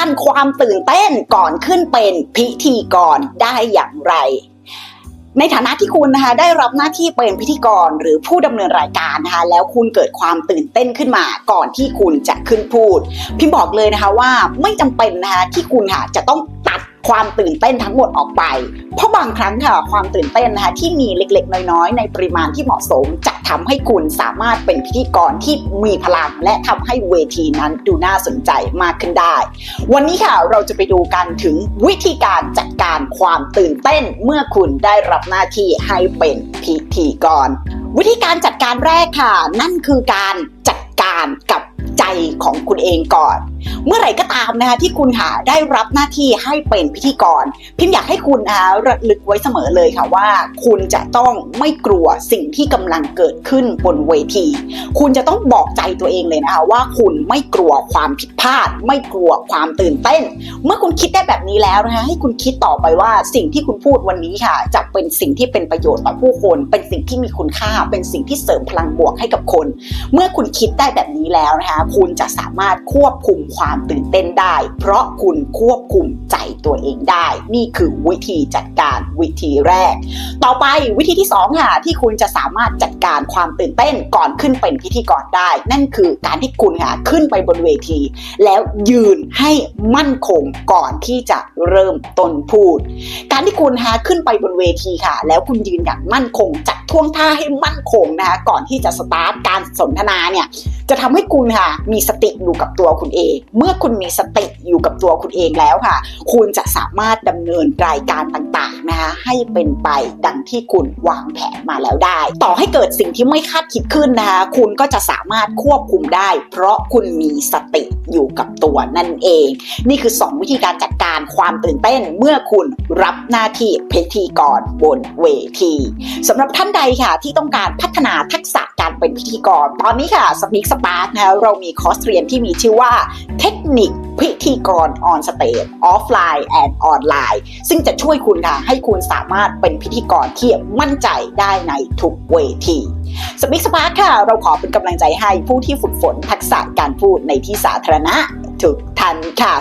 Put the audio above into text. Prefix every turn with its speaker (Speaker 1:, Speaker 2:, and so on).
Speaker 1: านความตื่นเต้นก่อนขึ้นเป็นพิธีกรได้อย่างไร ในฐานะที่คุณนะคะได้รับหน้าที่เป็นพิธีกรหรือผู้ดำเนินรายการนะคะแล้วคุณเกิดความตื่นเต้นขึ้นมาก่อนที่คุณจะขึ้นพูด พิมบอกเลยนะคะว่าไม่จำเป็นนะคะที่คุณค่ะจะต้อง ความตื่นเต้นทั้งหมดออกไป เพราะบางครั้งค่ะความตื่นเต้นนะคะที่มีเล็กๆ น้อยๆ ในปริมาณที่เหมาะสม จะทำให้คุณสามารถเป็นพิธีกรที่มีพลัง และทำให้เวทีนั้นดูน่าสนใจมากขึ้นได้ วันนี้ค่ะเราจะไปดูกันถึงวิธีการจัดการความตื่นเต้นเมื่อคุณได้รับหน้าที่ให้เป็นพิธีกร วิธีการจัดการแรกค่ะ นั่นคือการจัดการกับใจของคุณเองก่อนเมื่อไหร่ก็ตามนะคะที่คุณหาได้รับหน้าที่ให้เป็นพิธีกร พิมอยากให้คุณนะคะระลึกไว้เสมอเลยค่ะว่า คุณจะต้องไม่กลัวสิ่งที่กำลังเกิดขึ้นบนเวที คุณจะต้องบอกใจตัวเองเลยนะคะว่าคุณไม่กลัวความผิดพลาด ไม่กลัวความตื่นเต้น เมื่อคุณคิดได้แบบนี้แล้วนะคะให้คุณคิดต่อไปว่าสิ่งที่คุณพูดวันนี้ค่ะ จะเป็นสิ่งที่เป็นประโยชน์ต่อผู้คน เป็นสิ่งที่มีคุณค่า เป็นสิ่งที่เสริมพลังบวกให้กับคน เมื่อคุณคิดได้แบบนี้แล้วนะคะคุณจะสามารถควบคุมความตื่นเต้นได้ เพราะคุณควบคุมใจตัวเองได้ นี่คือวิธีจัดการวิธีแรก ต่อไปวิธีที่สองค่ะที่คุณจะสามารถจัดการความตื่นเต้นก่อนขึ้นเป็นพิธีกรได้ นั่นคือการที่คุณค่ะขึ้นไปบนเวที แล้วยืนให้มั่นคงก่อนที่จะเริ่มต้นพูด การที่คุณฮะขึ้นไปบนเวทีค่ะ แล้วคุณยืนอย่างมั่นคงจัดท่วงท่าให้มั่นคงนะคะก่อนที่จะสตาร์ทการสนทนาเนี่ยจะทำให้คุณค่ะมีสติอยู่กับตัวคุณเอง เมื่อคุณมีสติอยู่กับตัวคุณเองแล้วค่ะ คุณจะสามารถดำเนินรายการต่างๆนะคะให้เป็นไปดังที่คุณวางแผนมาแล้วได้ ต่อให้เกิดสิ่งที่ไม่คาดคิดขึ้นนะคะคุณก็จะสามารถควบคุมได้ เพราะคุณมีสติอยู่กับตัวนั่นเอง นี่คือ 2 วิธีการจัด การความตื่นเต้นเมื่อคุณรับหน้าที่พิธีกรบนเวทีสำหรับท่านใดค่ะที่ต้องการพัฒนาทักษะการเป็นพิธีกร ตอนนี้ค่ะสปีกสปาร์กนะคะเรามีคอร์สเรียนที่มีชื่อว่าเทคนิคพิธีกรออนสเตจออฟไลน์แอนด์ออนไลน์ซึ่งจะช่วยคุณค่ะ ให้คุณสามารถเป็นพิธีกรที่มั่นใจได้ในทุกเวทีสปีกสปาร์กค่ะ เราขอเป็นกำลังใจให้ผู้ที่ฝึกฝนทักษะการพูดในที่สาธารณะทุกท่านค่ะ